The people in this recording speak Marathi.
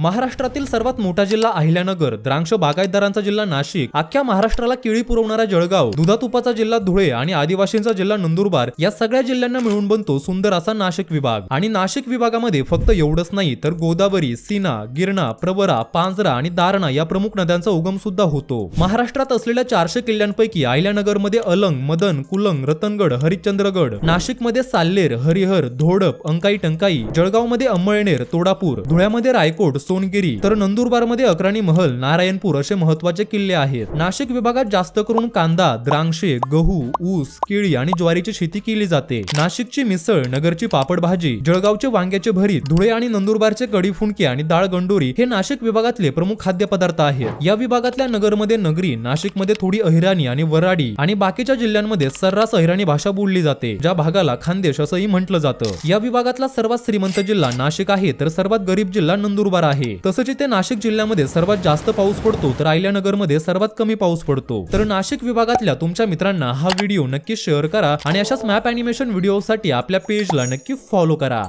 महाराष्ट्रातील सर्वात मोठा जिल्हा अहिल्यानगर. द्रांक्ष बागायतदारांचा जिल्हा नाशिक. अख्ख्या महाराष्ट्राला केळी पुरवणारा जळगाव. दुधातुपाचा जिल्हा धुळे आणि आदिवासींचा जिल्हा नंदुरबार या सगळ्या जिल्ह्यांना मिळून बनतो सुंदर असा नाशिक विभाग. आणि नाशिक विभागामध्ये फक्त एवढंच नाही तर गोदावरी सीना गिरणा प्रवरा पांजरा आणि दारणा या प्रमुख नद्यांचा उगम सुद्धा होतो. महाराष्ट्रात असलेल्या चारशे किल्ल्यांपैकी अहिल्यानगरमध्ये अलंग मदन कुलंग रतनगड हरिश्चंद्रगड नाशिकमध्ये साल्लेर हरिहर धोडप अंकाई टंकाई जळगावमध्ये अंमळनेर तोडापूर धुळ्यामध्ये रायकोट सोनगिरी. तर नंदुरबारमध्ये अक्राणी महल नारायणपूर असे महत्त्वाचे किल्ले आहेत. नाशिक विभागात जास्त करून कांदा द्राक्षे गहू ऊस केळी आणि ज्वारीची शेती केली जाते. नाशिकची मिसळ नगरची पापड भाजी जळगावचे वांग्याचे भरीत धुळे आणि नंदुरबारचे कडी फुंडके आणि डाळ गंडोरी हे नाशिक विभागातले प्रमुख खाद्यपदार्थ आहेत. या विभागातल्या नगरमध्ये नगरी नाशिकमध्ये थोडी अहिराणी आणि वराडी आणि बाकीच्या जिल्ह्यांमध्ये सर्रास अहिराणी भाषा बोलली जाते ज्या भागाला खानदेश असंही म्हटलं जातं. या विभागातला सर्वात श्रीमंत जिल्हा नाशिक आहे तर सर्वात गरीब जिल्हा नंदुरबार आहे. तसंच इथे नाशिक जिल्ह्यामध्ये सर्वात जास्त पाऊस पडतो तर अहिल्यानगरमध्ये सर्वात कमी पाऊस पडतो. तर नाशिक विभागातल्या तुमच्या मित्रांना हा व्हिडिओ नक्की शेअर करा आणि अशाच मॅप अॅनिमेशन व्हिडिओसाठी आपल्या पेजला नक्की फॉलो करा.